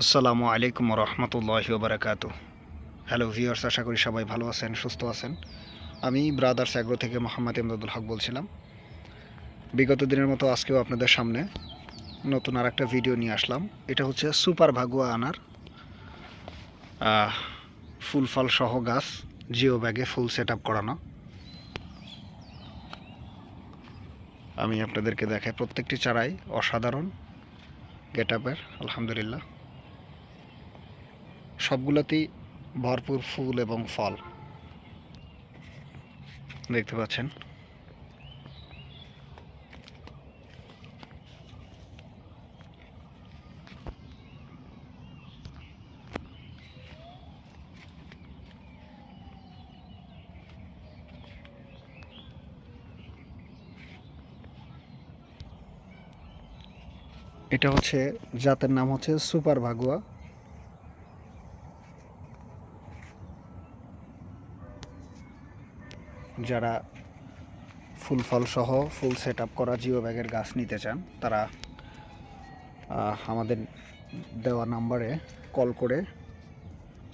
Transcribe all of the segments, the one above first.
আসসালামু আলাইকুম রহমতুল্লাহ বারাকাতু হ্যালো ভিউয়ার্স আশা করি সবাই ভালো আছেন, সুস্থ আছেন। আমি ব্রাদার্স অ্যাগ্রো থেকে মোহাম্মদ ইমদাদুল হক বলছিলাম। বিগত দিনের মতো আজকেও আপনাদের সামনে নতুন আর একটা ভিডিও নিয়ে আসলাম। এটা হচ্ছে সুপার ভাগুয়া আনার ফুল ফল সহ গাছ, জিও ব্যাগে ফুল সেট আপ করানো। আমি আপনাদেরকে দেখাই প্রত্যেকটি চারাই অসাধারণ। গেট আপের আলহামদুলিল্লাহ। সবগুলোতেই ভরপুর ফুল এবং ফল। দেখতে পাচ্ছেন। এটা হচ্ছে জাতের নাম হচ্ছে সুপার ভাগুয়া। যারা ফুল ফল সহ ফুল সেট আপ করা জিও ব্যাগের গাছ নিতে চান, তারা আমাদের দেওয়া নাম্বারে কল করে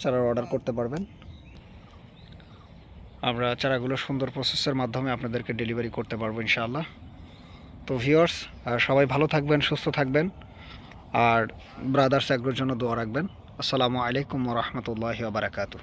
চারার অর্ডার করতে পারবেন। আমরা চারাগুলো সুন্দর প্রসেসের মাধ্যমে আপনাদেরকে ডেলিভারি করতে পারব ইনশাআল্লাহ। তো ভিওর্স সবাই ভালো থাকবেন, সুস্থ থাকবেন। আর ব্রাদার্স অ্যাগ্রোর জন্য দোয়া রাখবেন। আসসালামু আলাইকুম রহমতুল্লাহ বারাকাতু